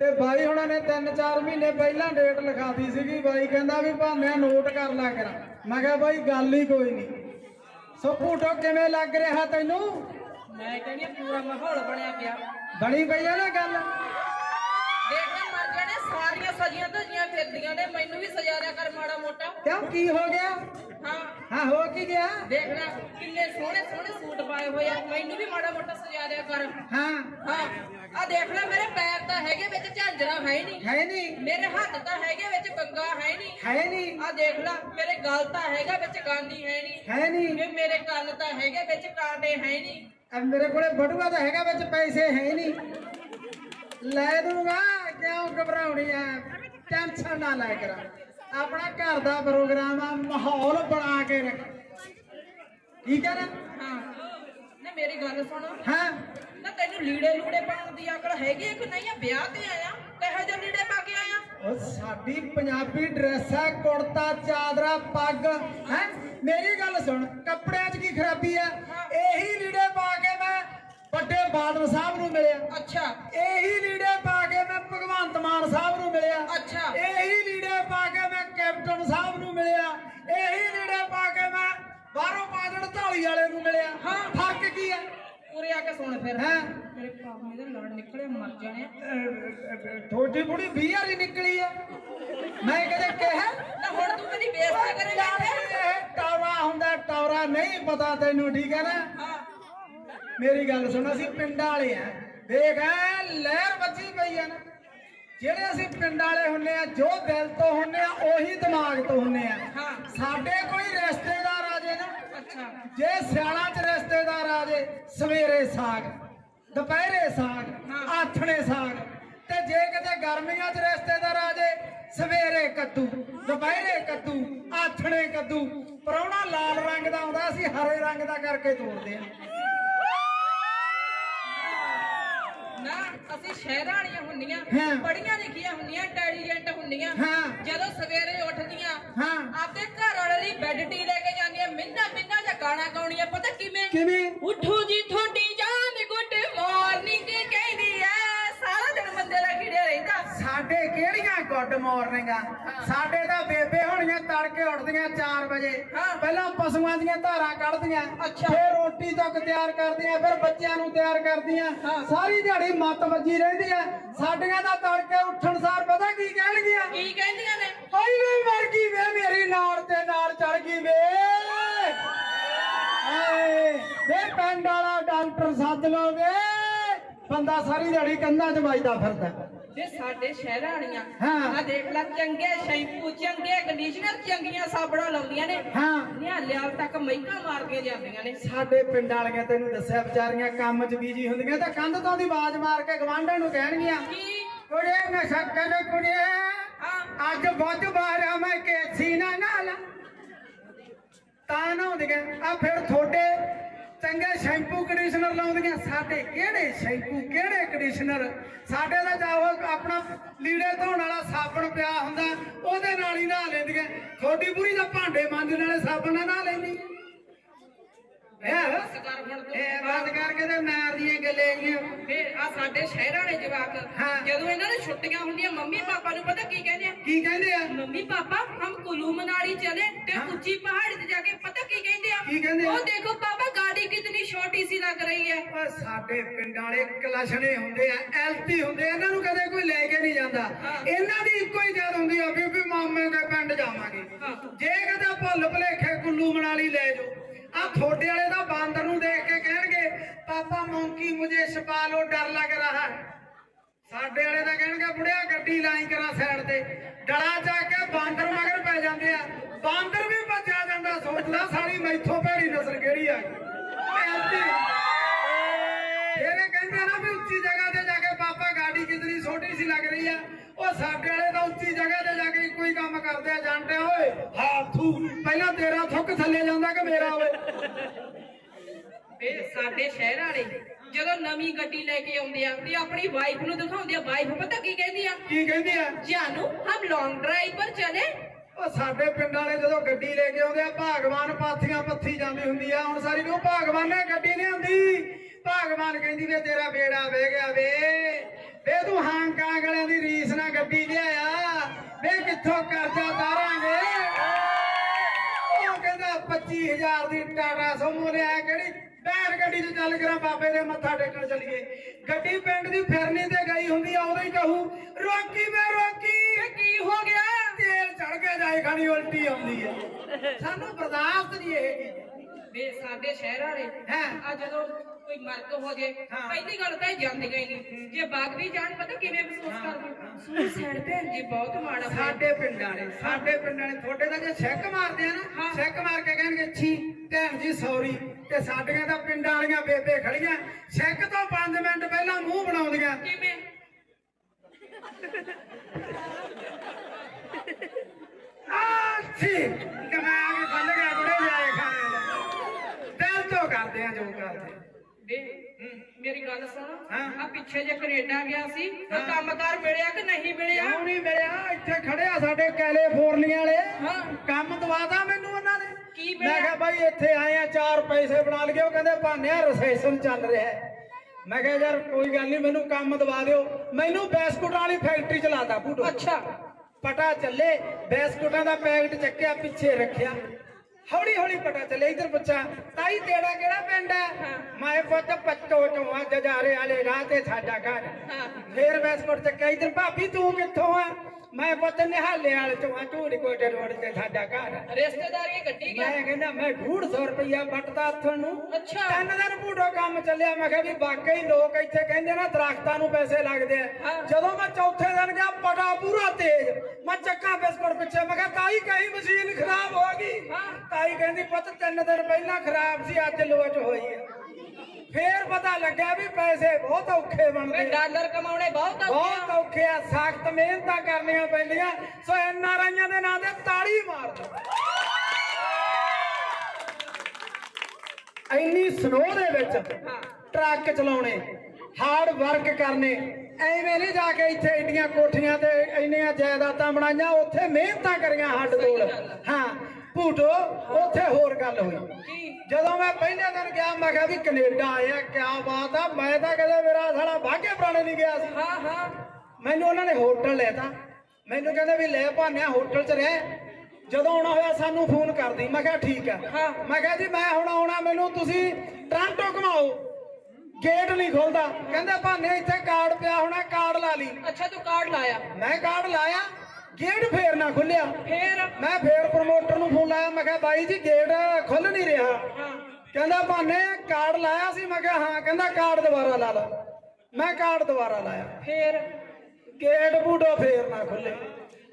ਤੇ ਬਾਈ ਹੁਣਾਂ ਨੇ 3-4 ਮਹੀਨੇ ਪਹਿਲਾਂ ਡੇਟ ਲਿਖਾਤੀ ਸੀਗੀ ਬਾਈ ਕਹਿੰਦਾ ਵੀ ਭਾਵੇਂ ਨੋਟ ਕਰ ਲਿਆ ਕਰਾਂ। ਮੈਂ ਕਿਹਾ ਬਾਈ ਗੱਲ ਹੀ ਕੋਈ ਨਹੀਂ। ਸੋ ਭੂਟੋ ਕਿਵੇਂ ਲੱਗ ਰਿਹਾ ਤੈਨੂੰ? ਮੈਂ ਕਹਿੰਦੀ ਹਾਂ ਪੂਰਾ ਮਾਹੌਲ ਬਣਿਆ ਪਿਆ। ਬਣੀ ਪਈ ਆ ਨਾ ਗੱਲ ਦੇਖਣਾ ਮਰ ਜਾਣੇ ਸਾਰੀਆਂ ਸਜੀਆਂ ਧਜੀਆਂ ਫਿਰਦੀਆਂ ਨੇ ਮੈਨੂੰ ਵੀ ਸਜਾ ਦਿਆ ਕਰ ਮਾੜਾ ਮੋਟਾ। ਕਿਉਂ? ਕੀ ਹੋ ਗਿਆ? ਹਾਂ। ਹਾਂ ਹੋ ਕੀ ਗਿਆ? ਦੇਖਣਾ ਕਿੰਨੇ ਸੋਹਣੇ ਸੋਹਣੇ ਸੂਟ ਪਾਏ ਹੋਏ ਆ ਮੈਨੂੰ ਵੀ ਮਾੜਾ ਮੋਟਾ ਸਜਾ ਦਿਆ ਕਰ। ਹਾਂ। ਹਾਂ ਆ ਦੇਖ ਲੈ ਮੇਰੇ ਪੈਰ ਤਾਂ ਹੈਗੇ ਵਿੱਚ ਝਾਂਜਰਾ ਹੈ ਨਹੀਂ। ਹੈ ਨਹੀਂ। ਮੇਰੇ ਹੱਥ ਤਾਂ ਹੈਗੇ ਵਿੱਚ ਕੰਗਾ ਹੈ ਨਹੀਂ। ਹੈ ਨਹੀਂ। ਆ ਦੇਖ ਲੈ ਮੇਰੇ ਗਲ ਤਾਂ ਹੈਗਾ ਵਿੱਚ ਗਾਂਦੀ ਹੈ ਨਹੀਂ। ਹੈ ਨਹੀਂ। ਵੀ ਮੇਰੇ ਕੰਨ ਤਾਂ ਹੈਗੇ ਵਿੱਚ ਕਾਂਟੇ ਹੈ ਨਹੀਂ। ਅਬ ਮੇਰੇ ਕੋਲੇ ਬਟੂਆ ਤਾਂ ਹੈਗਾ ਵਿੱਚ ਪੈਸੇ ਹੈ ਨਹੀਂ। ਲੈ ਦੂੰਗਾ ਕਿਉਂ ਘਬਰਾਉਣੀ ਆ ਟੈਨਸ਼ਨ ਨਾ ਲੈ ਕਰ। ਆਪਣਾ ਘਰ ਦਾ ਪ੍ਰੋਗਰਾਮ ਆ ਮਾਹੌਲ ਬਣਾ ਕੇ ਰੱਖ। ਠੀਕ ਹੈ ਨਾ ਹਾਂ। ਨਾ ਮੇਰੀ ਗੱਲ ਸੁਣ। ਹਾਂ? ਨਾ ਤੈਨੂੰ ਲੀੜੇ ਲੂੜੇ ਪਾਉਣ ਦੀ ਅਕਲ ਹੈਗੀ ਹੈ ਕਿ ਨਹੀਂ ਆ? ਵਿਆਹ ਤੇ ਆਇਆ। ਕਿਹੋ ਜਿਹੇ ਲੀੜੇ ਪਾ ਕੇ ਆਇਆ? ਉਹ ਸਾਡੀ ਪੰਜਾਬੀ ਡਰੈਸ ਆ ਕੁੜਤਾ ਚਾਦਰਾ ਪੱਗ। ਹੈ? ਮੇਰੀ ਗੱਲ ਸੁਣ ਕੱਪੜਿਆਂ 'ਚ ਕੀ ਖਰਾਬੀ ਆ? ਇਹੀ ਲੀੜੇ ਪਾ ਕੇ ਵੱਡੇ ਬਾਦਲ ਸਾਹਿਬ ਨੂੰ ਮਿਲਿਆ। ਅੱਛਾ। ਇਹੀ ਲੀੜੇ ਪਾ ਕੇ ਮੈਂ ਭਗਵੰਤ ਮਾਨ ਸਾਹਿਬ ਨੂੰ ਮਿਲਿਆ। ਅੱਛਾ। ਇਹੀ ਲੀੜੇ ਪਾ ਕੇ ਮੈਂ ਕੈਪਟਨ ਸਾਹਿਬ ਨੂੰ ਮਿਲਿਆ। ਇਹੀ ਲੀੜੇ ਪਾ ਕੇ ਮੈਂ ਬਾਹਰੋਂ ਬਾਦਲ ਢਾਲੀ ਵਾਲੇ ਨੂੰ ਮਿਲਿਆ। ਹਾਂ। ਫ਼ਰਕ ਕੀ ਹੈ ਉਰੇ ਆ ਕੇ ਸੁਣ ਫਿਰ। ਹੈਂ? ਮੇਰੇ ਪਾਪੇ ਦੇ ਲੜ ਨਿਕਲੇ ਮਰ ਜਾਣੇ ਆ। ਥੋੜੀ ਬੁੜੀ 20 ਵਾਲੀ ਨਿਕਲੀ ਹੈ ਮੈਂ ਕਦੇ ਕਿਹਾ? ਨਾ ਹੁਣ ਤੂੰ ਮੇਰੀ ਬੇਇੱਜ਼ਤੀ ਕਰੇਗਾ? ਇਹ ਟੌਰਾ ਹੁੰਦਾ ਟੌਰਾ ਨਹੀਂ ਪਤਾ ਤੈਨੂੰ ਠੀਕ ਹੈ ਨਾ? ਹਾਂ। ਮੇਰੀ ਗੱਲ ਸੁਣ ਅਸੀਂ ਪਿੰਡਾਂ ਵਾਲੇ ਆ। ਦੇਖ ਐ ਲਹਿਰ ਵੱਜੀ ਪਈ ਆ ਨਾ। ਜਿਹੜੇ ਅਸੀਂ ਪਿੰਡ ਵਾਲੇ ਹੁੰਨੇ ਆ ਜੋ ਦਿਲ ਤੋਂ ਹੁੰਨੇ ਆ ਉਹੀ ਦਿਮਾਗ ਤੋਂ ਹੁੰਨੇ ਆ। ਸਾਡੇ ਕੋਈ ਰਿਸ਼ਤੇਦਾਰ ਆ ਜੇ ਨਾ ਜੇ ਸਿਆਲਾਂ 'ਚ ਰਿਸ਼ਤੇਦਾਰ ਆ ਜੇ ਸਵੇਰੇ ਸਾਗ ਦੁਪਹਿਰੇ ਸਾਗ। ਆਥਣੇ ਸਾਗ ਤੇ ਜੇ ਕਿਤੇ ਗਰਮੀਆਂ 'ਚ ਰਿਸ਼ਤੇਦਾਰ ਆ ਜੇ ਸਵੇਰੇ ਕੱਦੂ ਦੁਪਹਿਰੇ ਕੱਦੂ ਆਥਣੇ ਕੱਦੂ ਪਰੌਣਾ ਲਾਲ ਰੰਗ ਦਾ ਆਉਂਦਾ ਅਸੀਂ ਹਰੇ ਰੰਗ ਦਾ ਕਰਕੇ ਤੋੜਦੇ ਆ। ਨਾ ਅਸੀਂ ਸ਼ਹਿਰਾਂ ਵਾਲੀਆਂ ਹੁੰਦੀਆਂ ਹਾਂ। ਪੜੀਆਂ ਲਿਖੀਆਂ ਹੁੰਦੀਆਂ ਇੰਟੈਲੀਜੈਂਟ ਹੁੰਦੀਆਂ ਹਾਂ। ਜਦੋਂ ਸਵੇਰੇ ਉੱਠਦੀਆਂ ਹਾਂ। ਆਪਦੇ ਘਰ ਵਾਲੇ ਲਈ ਬੈੱਡ ਟੀ ਲੈ ਕੇ ਜਾਂਦੀਆਂ ਮਿੰਨਾ ਮਿੰਨਾ ਜਾਂ ਗਾਣਾ ਗਾਉਣੀਆਂ ਪਤਾ ਕਿਵੇਂ ਕਿਵੇਂ ਉੱਠੋ ਜੀ ਤੁਹਾਡੀ ਗੁੱਡ ਮਾਰਨਿੰਗਾਂ ਸਾਡੇ ਤਾਂ ਬੇਬੇ ਹੋਣੀਆਂ ਤੜਕੇ ਉੱਠਦੀਆਂ 4 ਵਜੇ। ਪਹਿਲਾਂ ਪਸ਼ੂਆਂ ਦੀਆਂ ਧਾਰਾਂ ਕੱਢਦੀਆਂ। ਫਿਰ ਰੋਟੀ ਤੱਕ ਤਿਆਰ ਕਰਦੀਆਂ ਫਿਰ ਬੱਚਿਆਂ ਨੂੰ ਤਿਆਰ ਕਰਦੀਆਂ। ਸਾਰੀ ਦਿਹਾੜੀ ਮੱਤ ਵੱਜੀ ਰਹਿੰਦੀ ਆ। ਸਾਡੀਆਂ ਤਾਂ ਤੜਕੇ ਉੱਠਣ ਸਾਰ ਪਤਾ ਕੀ ਕਹਿਣਗੀਆਂ? ਕੀ ਕਹਿੰਦੀਆਂ ਨੇ? ਹਾਈ ਵੇ ਮਰ ਗਈ ਵੇ ਮੇਰੀ ਨਾੜ ਤੇ ਨਾੜ ਚੜ ਗਈ ਵੇ। ਹਾਏ ਵੇ ਪਿੰਡ ਵਾਲਾ ਡਾਕਟਰ ਸੱਦ ਲਓ ਵੇ। ਬੰਦਾ ਸਾਰੀ ਦਿਹਾੜੀ ਕੰਧਾਂ 'ਚ ਵੱਜਦਾ ਫਿਰਦਾ। ਸਾਡੇ ਸ਼ਹਿਰਾਂ ਵਾਲੀਆਂ ਹਾਂ। ਆ ਦੇਖ ਲੈ ਚੰਗੇ ਸ਼ੈਂਪੂ ਚੰਗੇ ਕੰਡੀਸ਼ਨਰ ਚੰਗੀਆਂ ਸਾਬਣਾਂ ਲਾਉਂਦੀਆਂ ਨੇ। ਹਾਂ। ਨਿਹਾਲਿਆਲ ਤੱਕ ਮਹਿਕਾ ਮਾਰ ਕੇ ਜਾਂਦੀਆਂ ਨੇ। ਸਾਡੇ ਪਿੰਡ ਵਾਲੀਆਂ ਤੈਨੂੰ ਦੱਸਿਆ ਵਿਚਾਰੀਆਂ ਕੰਮ 'ਚ ਬੀਜੀ ਹੁੰਦੀਆਂ ਤਾਂ ਕੰਧ ਤੋਂ ਦੀ ਆਵਾਜ਼ ਮਾਰ ਕੇ ਗਵਾਂਢਾਂ ਨੂੰ ਕਹਿਣਗੀਆਂ ਕੀ? ਕੁੜੇ ਨਸ਼ਾ ਕਰ ਕੁੜੇ ਹਾਂ। ਅੱਜ ਬਹੁਤ ਬਾਰਾ ਮੈਂ ਕੇਸੀ ਨਾ ਨਾਲ। ਤਾਂ ਨਾ ਹੁੰਦੀਆਂ ਆ ਫਿਰ ਥੋੜੇ ਚੰਗੇ ਸ਼ੈਂਪੂ ਕੰਡੀਸ਼ਨਰ ਲਾਉਂਦੀਆਂ। ਸਾਡੇ ਕਿਹੜੇ ਸ਼ੈਂਪੂ ਕਿਹੜੇ ਕੰਡੀਸ਼ਨਰ ਸਾਡੇ ਦਾ ਜਾਓ ਆਪਣਾ ਲੀੜੇ ਧੋਣ ਵਾਲਾ ਸਾਬਣ ਪਿਆ ਹੁੰਦਾ ਉਹਦੇ ਨਾਲ ਹੀ ਨਹਾ ਲੈਂਦੀਆਂ। ਥੋੜੀ ਪੂਰੀ ਦਾ ਭਾਂਡੇ ਮਾਂਜਣ ਵਾਲੇ ਸਾਬਣ ਨਾਲ ਨਹਾ ਲੈਂਦੀ। ਬਾਤ ਕਰਕੇ ਤੇ ਮਾਰ ਦੀਆਂ ਗੱਲਾਂ ਜੀਆਂ ਆ ਸਾਡੇ ਸ਼ਹਿਰਾਂ ਵਾਲੇ ਜਵਾਕ ਜਦੋਂ ਇਹਨਾਂ ਨੇ ਛੁੱਟੀਆਂ ਹੁੰਦੀਆਂ ਮੰਮੀ ਪਾਪਾ ਨੂੰ ਪਤਾ ਕੀ ਕਹਿੰਦੇ ਕੀ ਕਹਿੰਦੇ ਆ? ਮੰਮੀ ਪਾਪਾ ਹਮ ਕੁਲੂ ਮਨਾਲੀ ਚਲੇ ਤੇ ਉੱਚੀ ਪਹਾੜੀ ਜਾ ਕੇ ਪਤਾ ਕੀ ਕਹਿੰਦੇ ਆ? ਕੀ ਕਹਿੰਦੇ ਉਹ ਦੇਖੋ ਡੀਸੀ ਲੱਗ ਰਹੀ ਹੈ। ਓਏ ਸਾਡੇ ਪਿੰਡ ਵਾਲੇ ਕਲਸ਼ਣੇ ਹੁੰਦੇ ਆ ਐਲਪੀ ਹੁੰਦੇ ਆ ਇਹਨਾਂ ਨੂੰ ਕਦੇ ਕੋਈ ਲੈ ਕੇ ਨਹੀਂ ਜਾਂਦਾ। ਇਹਨਾਂ ਦੀ ਇੱਕੋ ਹੀ ਜਦ ਹੁੰਦੀ ਆ ਵੀ ਵੀ ਮਾਮੇ ਦੇ ਪਿੰਡ ਜਾਵਾਂਗੇ। ਜੇ ਕਦੇ ਭੁੱਲ ਭੁਲੇਖੇ ਕੁੱਲੂ ਮਨਾਲੀ ਲੈ ਜਾਓ। ਆ ਥੋੜੇ ਵਾਲੇ ਦਾ ਬਾਂਦਰ ਨੂੰ ਦੇਖ ਕੇ ਕਹਿਣਗੇ ਪਾਪਾ ਮੌਂਕੀ ਮੁਝੇ ਛਪਾ ਲੋ ਡਰ ਲੱਗ ਰਹਾ ਹੈ। ਸਾਡੇ ਵਾਲੇ ਦਾ ਕਹਿਣਗੇ ਬੁੜਿਆ ਗੱਡੀ ਲਾਈ ਕਰਾ ਸਾਈਡ ਤੇ। ਡਲਾ ਜਾ ਕੇ ਬਾਂਦਰ ਮਗਰ ਪੈ ਜਾਂਦੇ ਆ। ਬਾਂਦਰ ਸਾਡੇ ਵਾਲੇ ਤਾਂ ਉੱਚੀ ਜਗ੍ਹਾ ਤੇ ਜਾ ਕੇ ਇੱਕੋ ਹੀ ਕੰਮ ਕਰਦੇ ਆ ਜਾਣਦੇ ਓਏ। ਹਾਥੂ ਪਹਿਲਾਂ ਤੇਰਾ ਥੁੱਕ ਥੱਲੇ ਜਾਂਦਾ ਕਿ ਮੇਰਾ ਓਏ? ਫਿਰ ਸਾਡੇ ਸ਼ਹਿਰ ਵਾਲੇ ਜਦੋਂ ਨਵੀਂ ਗੱਡੀ ਲੈ ਕੇ ਆਉਂਦੇ ਆ ਤੇ ਆਪਣੀ ਵਾਈਫ ਨੂੰ ਦਿਖਾਉਂਦੇ ਆ ਵਾਈਫ ਪਤਾ ਕੀ ਕਹਿੰਦੀ ਆ? ਕੀ ਕਹਿੰਦੇ ਆ? ਜਾਨੂ ਹਮ ਲੌਂਗ ਡਰਾਈਵ ਪਰ ਚਲੇ। ਉਹ ਸਾਡੇ ਪਿੰਡ ਵਾਲੇ ਜਦੋਂ ਗੱਡੀ ਲੈ ਕੇ ਆਉਂਦੇ ਆ ਭਾਗਵਾਨ ਪਾਥੀਆਂ ਪੱਥੀ ਜਾਂਦੀ ਹੁੰਦੀ ਆ। ਹੁਣ ਸਾਰੀ ਨੂੰ ਭਾਗਵਾਨ ਨੇ ਗੱਡੀ ਨਹੀਂ ਆਉਂਦੀ। ਭਾਗਵਾਨ ਕਹਿੰਦੀ ਵੇ ਤੇਰਾ ਬੇੜਾ ਵਹਿ ਗਿਆ ਵੇ। ਵੇ ਤੂੰ ਹਾਂ ਕਾਂ ਗਲਿਆਂ ਦੀ ਗੱਡੀ ਲਿਆਇਆ। ਵੇ ਕਿੱਥੋਂ ਕਰਜ਼ਾ ਤਾਰਾਂਗੇ? ਉਹ ਕਹਿੰਦਾ 25000 ਦੀ ਟਾਟਾ ਸੁਮੋ ਲਿਆ ਕਿਹੜੀ ਬੈਠ ਗੱਡੀ 'ਚ ਚੱਲ ਕਰਾਂ ਬਾਬੇ ਦੇ ਮੱਥਾ ਟੇਕਣ ਚੱਲੀਏ। ਗੱਡੀ ਪਿੰਡ ਦੀ ਫਿਰਨੀ ਤੇ ਗਈ ਹੁੰਦੀ ਆ ਹੀ ਕਹੂ ਰੋਕੀ ਮੈਂ ਰੋਕੀ। ਕੀ ਹੋ ਗਿਆ? ਤੇਲ ਚੜ ਕੇ ਜਾਏ ਖਾਣੀ ਉਲਟੀ ਆਉਂਦੀ ਹੈ ਸਾਨੂੰ ਬਰਦਾਸ਼ਤ ਨਹੀਂ ਇਹ ਵੇ ਸਾਡੇ ਸ਼ਹਿਰ ਵਾਲੇ ਹਾਂ। ਆ ਜਦੋਂ ਕੋਈ ਮਰਦ ਹੋ ਜੇ। ਪਹਿਲੀ ਗੱਲ ਤਾਂ ਇਹ ਜਾਂਦੀਆਂ ਹੀ ਨਹੀਂ। ਜੇ ਬਾਗ ਵੀ ਜਾਣ ਪਤਾ ਕਿਵੇਂ ਮਹਿਸੂਸ ਕਰਦੇ? ਸੁਸਾਈਡ ਭੈਣ ਜੀ ਬਹੁਤ ਮਾੜਾ। ਸਾਡੇ ਪਿੰਡ ਵਾਲੇ ਸਾਡੇ ਪਿੰਡ ਵਾਲੇ ਤੁਹਾਡੇ ਦਾ ਜੇ ਛੱਕ ਮਾਰਦੇ ਆ ਨਾ। ਛੱਕ ਮਾਰ ਕੇ ਕਹਿਣਗੇ ਛੀ ਭੈਣ ਜੀ ਸੌਰੀ। ਤੇ ਸਾਡੀਆਂ ਤਾਂ ਪਿੰਡਾਂ ਵਾਲੀਆਂ ਬੇਬੇ ਖੜੀਆਂ। ਛੱਕ ਤੋਂ 5 ਮਿੰਟ ਪਹਿਲਾਂ ਮੂੰਹ ਬਣਾਉਂਦੀਆਂ। ਕਿਵੇਂ? ਆਛੀ ਦਿਮਾਗ ਖੁੱਲ ਗਿਆ ਬੁੜੇ ਜਾਏ ਦਾ ਤੋਂ ਕਰਦੇ ਆ ਜੋ ਕਰਦੇ ਵੇ ਮੇਰੀ ਗੱਲ ਸੁਣ। ਆ ਪਿੱਛੇ ਜੇ ਕੈਨੇਡਾ ਗਿਆ ਸੀ ਉਹ। ਕੰਮਕਾਰ ਮਿਲਿਆ ਕਿ ਨਹੀਂ ਮਿਲਿਆ? ਕਿਉਂ ਨਹੀਂ ਮਿਲਿਆ? ਇੱਥੇ ਖੜਿਆ ਸਾਡੇ ਕੈਲੀਫੋਰਨੀਆ ਵਾਲੇ। ਕੰਮ ਦਵਾਦਾ ਮੈਨੂੰ ਉਹਨਾਂ ਨੇ। ਕੀ ਮਿਲਿਆ? ਮੈਂ ਕਿਹਾ ਬਾਈ ਇੱਥੇ ਆਏ ਆ ਚਾਰ ਪੈਸੇ ਬਣਾ ਉਹ ਕਹਿੰਦੇ ਭਾਨਿਆ ਰਸੈਸ਼ਨ ਚੱਲ ਰਿਹਾ ਹੈ। ਮੈਂ ਕਿਹਾ ਯਾਰ ਕੋਈ ਗੱਲ ਨਹੀਂ ਮੈਨੂੰ ਕੰਮ ਦਵਾ ਦਿਓ। ਮੈਨੂੰ ਬਿਸਕੁਟਾਂ ਵਾਲੀ ਫੈਕਟਰੀ ਚਲਾਤਾ ਬੂਟੋ। ਅੱਛਾ। ਪਟਾ ਚੱਲੇ ਬਿਸਕੁਟਾਂ ਦਾ ਪੈਕਟ ਚੱਕਿਆ ਪਿੱਛੇ ਰੱਖਿਆ। ਹੌਲੀ ਹੌਲੀ ਪਟਾ ਚੱਲੇ ਇਧਰ ਪੁੱਛਾ ਤਾਈ ਤੇਰਾ ਕਿਹੜਾ ਪਿੰਡ ਹੈ। ਮੈਂ ਪੁੱਤ ਪੱਤੋ ਤੋਂ ਆ ਜਜਾਰੇ ਵਾਲੇ ਰਾਹ ਤੇ ਸਾਡਾ ਘਰ ਫੇਰ ਬਿਸਕੁਟ ਚੱਕਿਆ ਇਧਰ ਭਾਬੀ ਤੂੰ ਕਿੱਥੋਂ ਆ? ਮੈਂ ਪੁੱਤ ਨਿਹਾਲੇ ਵਾਲੇ ਤੋਂ ਆ ਝੂੜਕੋਟ ਰੋਡ ਤੇ ਸਾਡਾ ਘਰ ਆ। ਰਿਸ਼ਤੇਦਾਰੀ ਗੱਡੀ ਗਿਆ? ਮੈਂ ਕਹਿੰਦਾ ਮੈਂ 150 ਰੁਪਇਆ ਵੱਟਦਾ ਹੱਥੋਂ ਨੂੰ। ਅੱਛਾ। ਤਿੰਨ ਦਿਨ ਬੂਟੋ ਕੰਮ ਚੱਲਿਆ। ਮੈਂ ਕਿਹਾ ਵੀ ਵਾਕਈ ਲੋਕ ਇੱਥੇ ਕਹਿੰਦੇ ਨਾ ਦਰਖਤਾਂ ਨੂੰ ਪੈਸੇ ਲੱਗਦੇ ਆ। ਹਾਂ। ਜਦੋਂ ਮੈਂ ਚੌਥੇ ਦਿਨ ਗਿਆ ਪਟਾ ਪੂਰਾ ਤੇਜ਼। ਮੈਂ ਚੱਕਾ ਬਿਸਕੁਟ ਪਿੱਛੇ। ਮੈਂ ਕਿਹਾ ਤਾਈ ਕਹੀ ਮਸ਼ੀਨ ਖਰਾਬ ਹੋ ਗਈ? ਹਾਂ। ਤਾਈ ਕਹਿੰਦੀ ਪੁੱਤ ਤਿੰਨ ਦਿਨ ਪਹਿਲਾਂ ਖਰਾਬ ਸੀ ਅੱਜ ਲੋਟ ਹੋਈ ਹੈ ਫੇਰ ਪਤਾ ਲੱਗਿਆ ਵੀ ਪੈਸੇ ਬਹੁਤ ਔਖੇ ਬਣਦੇ ਡਾਲਰ ਕਮਾਉਣੇ ਬਹੁਤ ਔਖੇ ਬਹੁਤ ਔਖੇ ਆ। ਸਖਤ ਮਿਹਨਤਾਂ ਕਰਨੀਆਂ ਪੈਂਦੀਆਂ। ਸੋ ਐਨ ਆਰ ਆਈਆਂ ਦੇ ਨਾਂ ਤੇ ਤਾੜੀ ਮਾਰ ਦੋ ਇੰਨੀ ਸਨੋ ਦੇ ਵਿੱਚ ਟਰੱਕ ਚਲਾਉਣੇ ਹਾਰਡ ਵਰਕ ਕਰਨੇ ਐਵੇਂ ਨਹੀਂ ਜਾ ਕੇ ਇੱਥੇ ਇੰਡੀਆਂ ਕੋਠੀਆਂ ਤੇ ਇੰਨੀਆਂ ਜਾਇਦਾਦਾਂ ਬਣਾਈਆਂ ਉੱਥੇ ਮਿਹਨਤਾਂ ਕਰੀਆਂ ਹੱਡ ਤੋਲ ਹਾਂ। ਭੂਟੋ ਉੱਥੇ ਹੋਰ ਗੱਲ ਹੋਈ। ਜਦੋਂ ਮੈਂ ਪਹਿਲੇ ਦਿਨ ਗਿਆ ਮੈਂ ਕਿਹਾ ਵੀ ਕੈਨੇਡਾ ਆਇਆ ਕਿਆ ਬਾਤ ਆ। ਮੈਂ ਤਾਂ ਕਦੇ ਮੇਰਾ ਸਾਲਾ ਬਾਗੇ ਪੁਰਾਣੇ ਨਹੀਂ ਗਿਆ ਸੀ। ਹਾਂ ਹਾਂ। ਮੈਨੂੰ ਉਹਨਾਂ ਨੇ ਹੋਟਲ ਲੈਤਾ ਮੈਨੂੰ ਕਹਿੰਦੇ ਵੀ ਲੈ ਭਾਨਿਆ ਹੋਟਲ 'ਚ ਰਹਿ। ਜਦੋਂ ਆਉਣਾ ਹੋਇਆ ਸਾਨੂੰ ਫੋਨ ਕਰਦੀ। ਮੈਂ ਕਿਹਾ ਠੀਕ ਆ। ਮੈਂ ਕਿਹਾ ਜੀ ਮੈਂ ਹੁਣ ਆਉਣਾ ਮੈਨੂੰ ਤੁਸੀਂ ਟ੍ਰਾਂਟੋ ਘਮਾਓ। ਗੇਟ ਨਹੀਂ ਖੁੱਲਦਾ। ਕਹਿੰਦੇ ਭਾਨੇ ਇੱਥੇ ਕਾਰਡ ਪਿਆ ਹੋਣਾ ਕਾਰਡ ਲਾ ਲਈ। ਅੱਛਾ ਤੂੰ ਕਾਰਡ ਲਾਇਆ। ਮੈਂ ਕਾਰਡ ਲਾਇਆ। ਗੇਟ ਫੇਰ ਨਾ ਖੁੱਲਿਆ। ਫੇਰ? ਮੈਂ ਫੇਰ ਪ੍ਰਮੋਟਰ ਨੂੰ ਫੋਨ ਲਾਇਆ ਮੈਂ ਕਿਹਾ ਬਾਈ ਜੀ ਗੇਟ ਖੁੱਲ ਨਹੀਂ ਰਿਹਾ। ਕਹਿੰਦਾ ਭਾਨੇ ਕਾਰਡ ਲਾਇਆ ਸੀ। ਮੈਂ ਕਿਹਾ ਹਾਂ। ਕਹਿੰਦਾ ਕਾਰਡ ਦੁਬਾਰਾ ਲਾ ਲਾ। ਮੈਂ ਕਾਰਡ ਦੁਬਾਰਾ ਲਾਇਆ। ਫੇਰ? ਗੇਟ ਬੂਟੋ ਫੇਰ ਨਾ ਖੁੱਲੇ।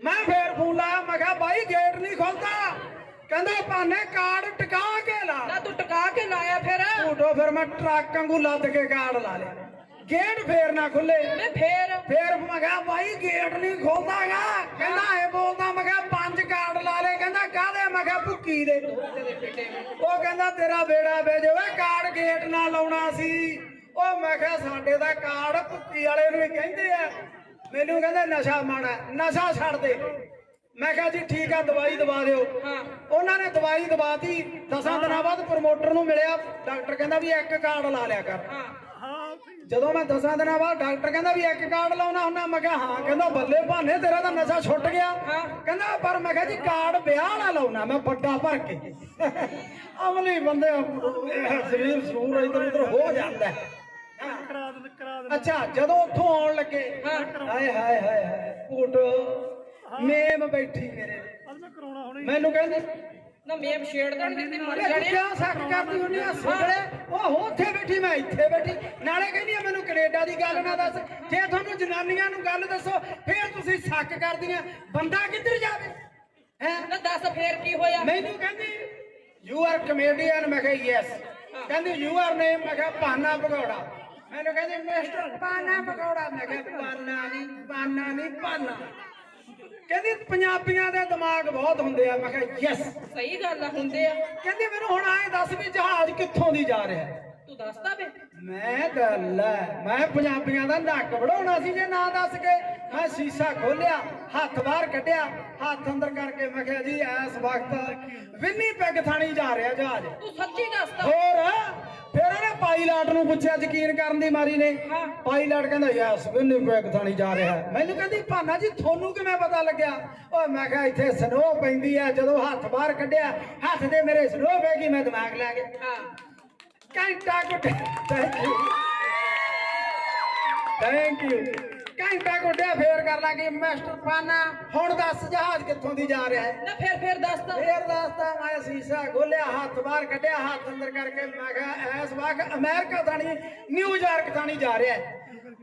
ਮੈਂ ਫੇਰ ਫੋਨ ਲਾਇਆ ਮੈਂ ਕਿਹਾ ਬਾਈ ਗੇਟ ਨਹੀਂ ਖੁੱਲਦਾ। ਕਹਿੰਦਾ ਭਾਨੇ ਕਾਰਡ ਟਿਕਾ ਕੇ ਲਾ। ਨਾ ਤੂੰ ਟਿਕਾ ਕੇ ਲਾਇਆ ਫਿਰ? ਬੂਟੋ ਫਿਰ ਮੈਂ ਟਰੱਕ ਵਾਂਗੂ ਲੱਦ ਕੇ ਕਾਰਡ ਲਾ ਲਿਆ। ਗੇਟ ਫੇਰ ਨਾ ਖੁੱਲੇ। ਮੈਂ ਫੇਰ? ਫੇਰ ਮੈਂ ਕਿਹਾ ਬਾਈ ਗੇਟ ਨਹੀਂ ਖੁੱਲਦਾਗਾ ਮੈਂ ਕਿਹਾ ਭੁੱਕੀ ਦੇ ਉਹ ਕਹਿੰਦਾ ਤੇਰਾ ਬੇੜਾ ਵੇਜੋ ਓਏ ਕਾਰਡ ਗੇਟ ਨਾਲ ਲਾਉਣਾ ਸੀ। ਉਹ ਮੈਂ ਕਿਹਾ ਸਾਡੇ ਦਾ ਕਾਰਡ ਭੁੱਕੀ ਵਾਲੇ ਨੂੰ ਹੀ ਕਹਿੰਦੇ ਆ। ਮੈਨੂੰ ਕਹਿੰਦਾ ਨਸ਼ਾ ਮਾਣਾ ਨਸ਼ਾ ਛੱਡ ਦੇ। ਮੈਂ ਕਿਹਾ ਜੀ ਠੀਕ ਆ ਦਵਾਈ ਦਵਾ ਦਿਓ। ਹਾਂ। ਉਹਨਾਂ ਨੇ ਦਵਾਈ ਦਵਾਤੀ। ਦਸਾਂ ਦਿਨਾਂ ਬਾਅਦ ਪ੍ਰਮੋਟਰ ਨੂੰ ਮਿਲਿਆ। ਡਾਕਟਰ ਕਹਿੰਦਾ ਵੀ ਇੱਕ ਕਾਰਡ ਲਾ ਲਿਆ ਕਰ। ਜਦੋਂ ਮੈਂ ਦਸਾਂ ਦਿਨਾਂ ਬਾਅਦ ਡਾਕਟਰ ਕਹਿੰਦਾ ਵੀ ਇੱਕ ਕਾਰਡ ਲਾਉਣਾ ਹੁੰਦਾ ਮੈਂ ਕਿਹਾ ਹਾਂ ਕਹਿੰਦਾ ਬੱਲੇ ਭਾਨੇ ਤੇਰਾ ਤਾਂ ਨਸ਼ਾ ਛੁੱਟ ਗਿਆ। ਕਹਿੰਦਾ ਪਰ ਮੈਂ ਕਿਹਾ ਜੀ ਕਾਰਡ ਵਿਆਹ ਵਾਲਾ ਲਾਉਣਾ ਮੈਂ ਵੱਡਾ ਭਰ ਕੇ। ਅਮਲੀ ਬੰਦੇ ਇਹ ਸਰੀਰ ਸੂਰ ਇਧਰ ਉਧਰ ਹੋ ਜਾਂਦਾ। ਅੱਛਾ ਜਦੋਂ ਉੱਥੋਂ ਆਉਣ ਲੱਗੇ ਹਾਏ ਹਾਏ ਹਾਏ ਭੂਟ ਮੇਮ ਬੈਠੀ ਮੇਰੇ। ਮੈਨੂੰ ਕਹਿੰਦੀ ਨਾ ਮੇਮ ਛੇੜ ਦੇਣਗੇ ਤੇ ਮਰ ਜਾਣੇ ਕਿਉਂ ਸ਼ੱਕ ਕਰਦੀ ਹੁੰਦੀ ਆ ਸੁਗੜੇ ਉਹ ਉੱਥੇ ਬੈਠੀ ਮੈਂ ਇੱਥੇ ਬੈਠੀ। ਨਾਲੇ ਕਹਿੰਦੀ ਆ ਮੈਨੂੰ ਕੈਨੇਡਾ ਦੀ ਗੱਲ ਨਾ ਦੱਸ। ਜੇ ਤੁਹਾਨੂੰ ਜਨਾਨੀਆਂ ਨੂੰ ਗੱਲ ਦੱਸੋ ਫੇਰ ਤੁਸੀਂ ਸ਼ੱਕ ਕਰਦੀਆਂ। ਬੰਦਾ ਕਿੱਧਰ ਜਾਵੇ? ਹੈ? ਨਾ ਦੱਸ ਫੇਰ ਕੀ ਹੋਇਆ? ਮੈਨੂੰ ਕਹਿੰਦੀ ਯੂ ਆਰ ਕਮੇਡੀਅਨ ਮੈਂ ਕਿਹਾ ਯੈਸ ਕਹਿੰਦੀ ਯੂ ਆਰ ਨੇਮ ਮੈਂ ਕਿਹਾ ਪਾਨਾ ਪਕੌੜਾ ਮੈਨੂੰ ਕਹਿੰਦੀ ਮਿਸਟਰ ਪਾਨਾ ਪਕੌੜਾ ਮੈਂ ਕਿਹਾ ਪਾਨਾ ਨਹੀਂ ਪਾਨਾ ਨਹੀਂ ਪਾਨਾ ਕਹਿੰਦੀ ਪੰਜਾਬੀਆਂ ਦੇ ਦਿਮਾਗ ਬਹੁਤ ਹੁੰਦੇ ਆ। ਮੈਂ ਕਿਹਾ ਯੈਸ ਸਹੀ ਗੱਲ ਆ ਹੁੰਦੇ ਆ। ਕਹਿੰਦੀ ਮੈਨੂੰ ਹੁਣ ਆਏ ਦੱਸ ਵੀ ਜਹਾਜ਼ ਕਿੱਥੋਂ ਦੀ ਜਾ ਰਿਹਾ ਹੈ? ਤੂੰ ਦੱਸਦਾ ਵੇ। ਮੈਂ ਗੱਲ ਹੈ ਮੈਂ ਪੰਜਾਬੀਆਂ ਦਾ ਨੱਕ ਵੜਾਉਣਾ ਸੀ ਜੇ ਨਾ ਦੱਸ ਕੇ ਮੈਂ ਸੀਸਾ ਖੋਲਿਆ ਹੱਥ ਬਾਹਰ ਕੱਢਿਆ ਹੱਥ ਅੰਦਰ ਕਰਕੇ ਮੈਂ ਕਿਹਾ ਜੀ ਇਸ ਵਕਤ ਵਿੰਨੀ ਪੈਗ ਥਾਣੀ ਜਾ ਰਿਹਾ ਜਹਾਜ਼। ਤੂੰ ਸੱਚੀ ਦੱਸਦਾ। ਹੋਰ ਫਿਰ ਉਹਨੇ ਪਾਇਲਟ ਨੂੰ ਪੁੱਛਿਆ ਯਕੀਨ ਕਰਨ ਦੀ ਮਾਰੀ ਨੇ। ਪਾਇਲਟ ਕਹਿੰਦਾ ਯੈਸ ਮੈਨੂੰ ਕੋਈ ਥਾਣੀ ਜਾ ਰਿਹਾ ਮੈਨੂੰ ਕਹਿੰਦੀ ਭਾਨਾ ਜੀ ਤੁਹਾਨੂੰ ਕਿਵੇਂ ਪਤਾ ਲੱਗਿਆ? ਓਏ ਮੈਂ ਕਿਹਾ ਇੱਥੇ ਸਨੋ ਪੈਂਦੀ ਹੈ ਜਦੋਂ ਹੱਥ ਬਾਹਰ ਕੱਢਿਆ ਹੱਥ ਦੇ ਮੇਰੇ ਸਨੋ ਪੈ ਗਈ ਮੈਂ ਦਿਮਾਗ ਲੈ ਗਿਆ। ਹਾਂ। ਘੰਟਾ ਕੁੱਟ ਥੈਂਕ ਯੂ ਥੈਂਕ ਯੂ ਘੰਟਾ ਕੁੱਟਿਆ ਫੇਰ ਕਰ ਲਾਂਗੇ ਮਾਸਟਰ ਪਾਨਾ ਹੁਣ ਦੱਸ ਜਹਾਜ਼ ਕਿੱਥੋਂ ਦੀ ਜਾ ਰਿਹਾ ਹੈ? ਨਾ ਫਿਰ ਫਿਰ ਦੱਸ ਤਾ। ਫੇਰ ਦੱਸਦਾ ਮੈਂ ਸੀਸਾ ਖੋਲਿਆ ਹੱਥ ਬਾਹਰ ਕੱਢਿਆ ਹੱਥ ਅੰਦਰ ਕਰਕੇ ਮੈਂ ਕਿਹਾ ਐਸ ਵਕਤ ਅਮਰੀਕਾ ਥਾਣੀ ਨਿਊਯਾਰਕ ਥਾਣੀ ਜਾ ਰਿਹਾ ਹੈ।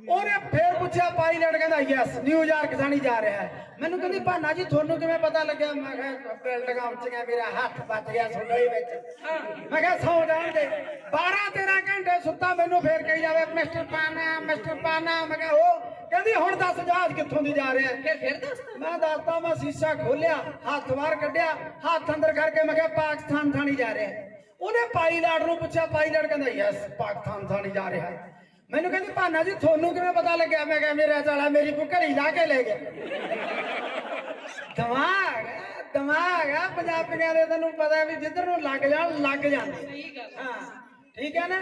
ਉਹਨੇ ਫੇਰ ਪੁੱਛਿਆ ਪਾਇਲਟ ਕਹਿੰਦਾ ਯੈਸ ਨਿਊਯਾਰਕ ਥਾਣੀ ਜਾ ਰਿਹਾ ਹੈ। ਮੈਨੂੰ ਕਹਿੰਦੀ ਭਾਨਾ ਜੀ ਤੁਹਾਨੂੰ ਕਿਵੇਂ ਪਤਾ ਲੱਗਿਆ? ਮੈਂ ਕਿਹਾ ਬਿਲਡਿੰਗਾਂ ਉੱਚੀਆਂ ਮੇਰਾ ਹੱਥ ਵੱਜ ਗਿਆ ਸੁਣਾਈ ਵਿੱਚ। ਮੈਂ ਕਿਹਾ ਸੌ ਜਾਣ ਦੇ 12 13 ਘੰਟੇ ਸੁੱਤਾ ਮੈਨੂੰ ਫੇਰ ਕਹੀ ਜਾਵੇ ਮਿਸਟਰ ਪਾਨਾ ਮਿਸਟਰ ਪਾਨਾ ਮੈਂ ਕਿਹਾ ਉਹ ਕਹਿੰਦੀ ਹੁਣ ਦੱਸ ਜਹਾਜ਼ ਕਿੱਥੋਂ ਦੀ ਜਾ ਰਿਹਾ? ਹੈ ਫਿਰ ਫਿਰ ਦੱਸ ਤਾ। ਮੈਂ ਦੱਸਦਾ ਮੈਂ ਸੀਸਾ ਖੋਲਿਆ ਹੱਥ ਬਾਹਰ ਕੱਢਿਆ ਹੱਥ ਅੰਦਰ ਕਰਕੇ ਮੈਂ ਕਿਹਾ ਪਾਕਿਸਤਾਨ ਥਾਣੀ ਜਾ ਰਿਹਾ ਹੈ। ਉਹਨੇ ਪਾਇਲਟ ਨੂੰ ਪੁੱਛਿਆ ਪਾਇਲਟ ਕਹਿੰਦਾ ਯੈਸ ਪਾਕਿਸਤਾਨ ਥਾਣੀ ਜਾ ਰਿਹਾ ਹੈ। ਮੈਨੂੰ ਕਹਿੰਦੀ ਭਾਨਾ ਜੀ ਤੁਹਾਨੂੰ ਕਿਵੇਂ ਪਤਾ ਲੱਗਿਆ? ਮੈਂ ਕਿਹਾ ਮੇਰਾ ਚਾਲਾ ਮੇਰੀ ਕੋ ਘੜੀ ਲਾ ਕੇ ਲੈ ਗਿਆ। ਦਿਮਾਗ ਦਿਮਾਗ ਆ ਪੰਜਾਬੀਆਂ ਦੇ ਤੈਨੂੰ ਪਤਾ ਵੀ ਜਿੱਧਰ ਨੂੰ ਲੱਗ ਜਾਣ ਲੱਗ ਜਾਂਦੇ। ਸਹੀ ਗੱਲ ਹਾਂ ਠੀਕ ਹੈ ਨਾ?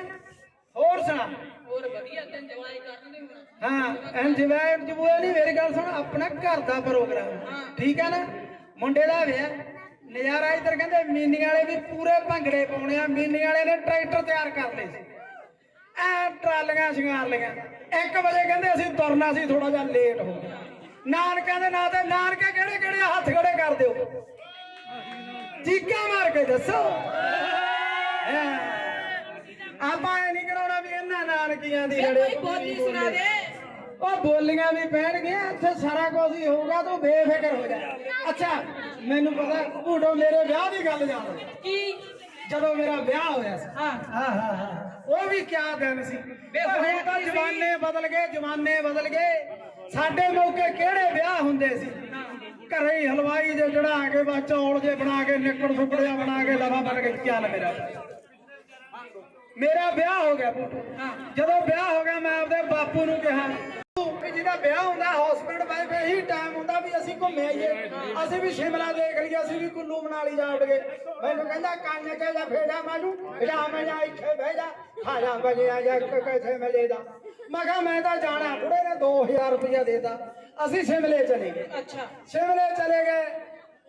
ਹੋਰ ਸੁਣਾ। ਹੋਰ ਵਧੀਆ ਤੇ ਇੰਜੋਏ ਕਰਦੇ ਹੁਣ ਹਾਂ ਐਂਜੀਵੈਂਟ ਜਬੂਏ ਨਹੀਂ ਮੇਰੀ ਗੱਲ ਸੁਣ ਆਪਣਾ ਘਰ ਦਾ ਪ੍ਰੋਗਰਾਮ। ਠੀਕ ਹੈ ਨਾ? ਮੁੰਡੇ ਦਾ ਵਿਆਹ। ਨਜ਼ਾਰਾ ਇੱਧਰ ਕਹਿੰਦੇ ਮੀਨੀ ਵਾਲੇ ਵੀ ਪੂਰੇ ਭੰਗੜੇ ਪਾਉਣੇ ਆ। ਮੀਨੀ ਵਾਲੇ ਨੇ ਟਰੈਕਟਰ ਤਿਆਰ ਕਰ ਲਏ ਸੀ। ਐ ਟਰਾਲੀਆਂ ਸ਼ਿੰਗਾਰ ਲਈਆਂ। 1 ਵਜੇ ਕਹਿੰਦੇ ਅਸੀਂ ਤੁਰਨਾ ਸੀ ਥੋੜਾ ਜਿਹਾ ਲੇਟ ਹੋ ਗਏ ਨਾਨਕਿਆਂ ਦੇ ਨਾਂ ਤੇ ਨਾਨਕੇ ਕਿਹੜੇ ਕਿਹੜੇ? ਹੱਥ ਖੜੇ ਕਰ ਦਿਓ। ਚੀਕਾਂ ਮਾਰ ਕੇ ਦੱਸੋ। ਹੈਂ। ਆਪਾਂ ਇਹ ਨਹੀਂ ਕਰਾਉਣਾ ਵੀ ਇਹਨਾਂ ਨਾਨਕੀਆਂ ਦੀ ਜਿਹੜੇ ਕੋਈ ਬੋਲੀ ਸੁਣਾ ਦੇ। ਉਹ ਬੋਲੀਆਂ ਵੀ ਪੈਣਗੀਆਂ ਇੱਥੇ ਸਾਰਾ ਕੁਝ ਹੀ ਹੋਊਗਾ ਤੂੰ ਬੇਫਿਕਰ ਹੋ ਜਾ। ਅੱਛਾ ਮੈਨੂੰ ਪਤਾ ਭੂਟੋ ਮੇਰੇ ਵਿਆਹ ਦੀ ਗੱਲ ਜਾਣ ਕੀ? ਜਦੋਂ ਮੇਰਾ ਵਿਆਹ ਹੋਇਆ ਸੀ। ਹਾਂ। ਹਾਂ ਹਾਂ ਉਹ ਵੀ ਕਿਆ ਦਿਨ ਸੀ। ਹੁਣ ਤਾਂ? ਜਮਾਨੇ ਬਦਲ ਗਏ ਜਮਾਨੇ ਬਦਲ ਗਏ। ਸਾਡੇ ਮੌਕੇ ਕਿਹੜੇ ਵਿਆਹ ਹੁੰਦੇ ਸੀ? ਘਰੇ ਹੀ ਹਲਵਾਈ ਜੇ ਚੜਾ ਕੇ ਬਾ ਚੌਲ ਜੇ ਬਣਾ ਕੇ ਨਿੱਕੜ ਸੁੱਕੜਿਆ ਬਣਾ ਕੇ ਲਵਾ ਬਣ ਕੇ ਚੱਲ ਮੇਰਾ? ਮੇਰਾ ਵਿਆਹ ਹੋ ਗਿਆ ਜਦੋਂ ਵਿਆਹ ਹੋ ਗਿਆ ਮੈਂ ਆਪਦੇ ਬਾਪੂ ਨੂੰ ਕਿਹਾ ਜਿਹਦਾ ਵਿਆਹ ਹੁੰਦਾ ਹਸਬੰਡ ਵਾਈਫ ਇਹੀ ਟਾਈਮ ਹੁੰਦਾ ਵੀ ਅਸੀਂ ਘੁੰਮੇ ਆਈਏ। ਅਸੀਂ ਵੀ ਸ਼ਿਮਲਾ ਦੇਖ ਲਈਏ ਅਸੀਂ ਵੀ ਕੁੱਲੂ ਮਨਾਲੀ ਜਾ ਵੜਗੇ ਮੈਨੂੰ ਕਹਿੰਦਾ ਕੰਨ ਤੇ ਜਾ ਮਾਰੂ ਜਾ ਮੈਂ ਜਾ ਇੱਥੇ ਬਹਿ ਜਾ। ਖਾ ਜਾ ਬਜੇ ਆ ਜਾ ਕਿਥੇ ਮਿਲੇ ਦਾ ਮੈਂ ਕਿਹਾ ਮੈਂ ਤਾਂ ਜਾਣਾ ਬੁੜੇ ਨੇ 2000 ਰੁਪਇਆ ਦੇਤਾ। ਅਸੀਂ ਸ਼ਿਮਲੇ ਚਲੇ ਗਏ। ਅੱਛਾ। ਸ਼ਿਮਲੇ ਚਲੇ ਗਏ।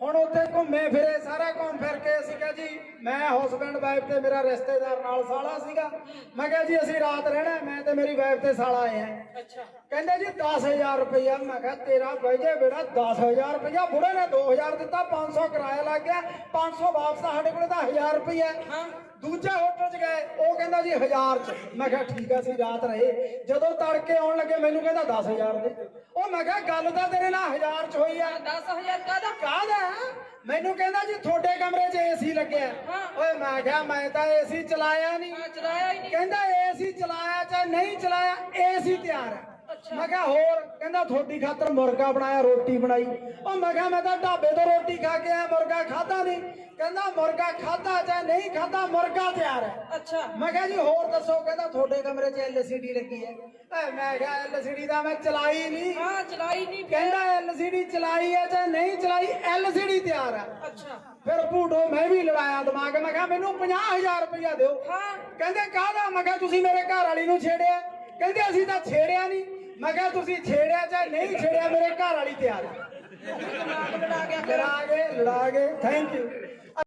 ਹੁਣ ਉੱਥੇ ਘੁੰਮੇ ਫਿਰੇ ਸਾਰਾ ਘੁੰਮ ਫਿਰ ਕੇ ਅਸੀਂ ਕਿਹਾ ਜੀ ਮੈਂ ਹਸਬੰਡ ਵਾਈਫ ਤੇ ਮੇਰਾ ਰਿਸ਼ਤੇਦਾਰ ਨਾਲ ਸਾਲਾ ਸੀਗਾ। ਮੈਂ ਕਿਹਾ ਜੀ ਅਸੀਂ ਰਾਤ ਰਹਿਣਾ ਮੈਂ ਤੇ ਮੇਰੀ ਵਾਈਫ ਤੇ ਸਾਲਾ ਆਏ ਆ ਅੱਛਾ। ਕਹਿੰਦੇ ਜੀ 10000 ਰੁਪਇਆ। ਮੈਂ ਕਿਹਾ ਤੇਰਾ ਵਜੇ ਬੇੜਾ 10000 ਰੁਪਇਆ। ਬੁੜੇ ਨੇ 2000 ਦਿੱਤਾ 500 ਕਿਰਾਇਆ ਲੱਗ ਗਿਆ। 500 ਵਾਪਸ ਸਾਡੇ ਕੋਲ ਤਾਂ 1000 ਰੁਪਇਆ। ਹਾਂ। ਦੂਜੇ ਹੋਟਲ 'ਚ ਗਏ ਉਹ ਕਹਿੰਦਾ ਜੀ 1000 'ਚ। ਮੈਂ ਕਿਹਾ ਠੀਕ ਆ ਸੀ ਰਾਤ ਰਹੇ। ਜਦੋਂ ਤੜਕੇ ਆਉਣ ਲੱਗੇ ਮੈਨੂੰ ਕਹਿੰਦਾ 10000 ਦੇ। ਉਹ ਮੈਂ ਕਿਹਾ ਗੱਲ ਤਾਂ ਤੇਰੇ ਨਾਲ 1000 'ਚ ਹੋਈ ਆ। 10000 ਕਾਦਾ ਕਾਹਦਾ? ਮੈਨੂੰ ਕਹਿੰਦਾ ਜੀ ਤੁਹਾਡੇ ਕਮਰੇ 'ਚ ਏਸੀ ਲੱਗਿਆ। ਓਏ ਮੈਂ ਕਿਹਾ ਮੈਂ ਤਾਂ ਏਸੀ ਚਲਾਇਆ ਨਹੀਂ। ਚਲਾਇਆ ਹੀ ਨਹੀਂ। ਕਹਿੰਦਾ ਏਸੀ ਚਲਾਇਆ ਚਾਹੇ ਨਹੀਂ ਚਲਾਇਆ ਏਸੀ ਤਿਆਰ ਹੈ। ਮੈਂ ਕਿਹਾ ਹੋਰ ਕਹਿੰਦਾ ਤੁਹਾਡੀ ਖਾਤਰ ਮੁਰਗਾ ਬਣਾਇਆ ਰੋਟੀ ਬਣਾਈ। ਉਹ ਮੈਂ ਕਿਹਾ ਮੈਂ ਤਾਂ ਢਾਬੇ ਤੋਂ ਰੋਟੀ ਖਾ ਕੇ ਆਇਆ ਮੁਰਗਾ ਖਾਦਾ ਨਹੀਂ। ਕਹਿੰਦਾ ਮੁਰਗਾ ਖਾਦਾ ਚਾਹੇ ਨਹੀਂ ਖਾਦਾ ਮੁਰਗਾ ਤਿਆਰ ਹੈ। ਅੱਛਾ। ਮੈਂ ਕਿਹਾ ਜੀ ਹੋਰ ਦੱਸੋ ਕਹਿੰਦਾ ਤੁਹਾਡੇ ਕਮਰੇ 'ਚ ਐਲਸੀਡੀ ਲੱਗੀ ਹੈ। ਐ ਮੈਂ ਕਿਹਾ ਐਲਸੀਡੀ ਦਾ ਮੈਂ ਚਲਾਈ ਨਹੀਂ। ਹਾਂ ਚਲਾਈ ਨਹੀਂ ਕਹਿੰਦਾ ਐਲਸੀਡੀ ਚਲਾਈ ਹੈ ਚਾਹੇ ਨਹੀਂ ਚਲਾਈ ਐਲਸੀਡੀ ਤਿਆਰ ਹੈ। ਅੱਛਾ। ਫਿਰ ਭੂਟੋ ਮੈਂ ਵੀ ਲੜਾਇਆ ਦਿਮਾਗ ਮੈਂ ਕਿਹਾ ਮੈਨੂੰ 50000 ਰੁਪਇਆ ਦਿਓ। ਹਾਂ। ਕਹਿੰਦੇ ਕਾਹਦਾ? ਮੈਂ ਕਿਹਾ ਤੁਸੀਂ ਮੇਰੇ ਘਰ ਵਾਲੀ ਨੂੰ ਛੇੜਿਆ। ਕਹਿੰਦੇ ਅਸੀਂ ਤਾਂ ਛੇੜਿਆ ਨਹੀਂ। ਮੈਂ ਕਿਹਾ ਤੁਸੀਂ ਛੇੜਿਆ ਚਾਹੇ ਨਹੀਂ ਛੇੜਿਆ ਮੇਰੇ ਘਰ ਵਾਲੀ ਤਿਆਰ ਹੈ। ਲੜਾ ਗਏ ਲੜਾ ਗਏ। Thank you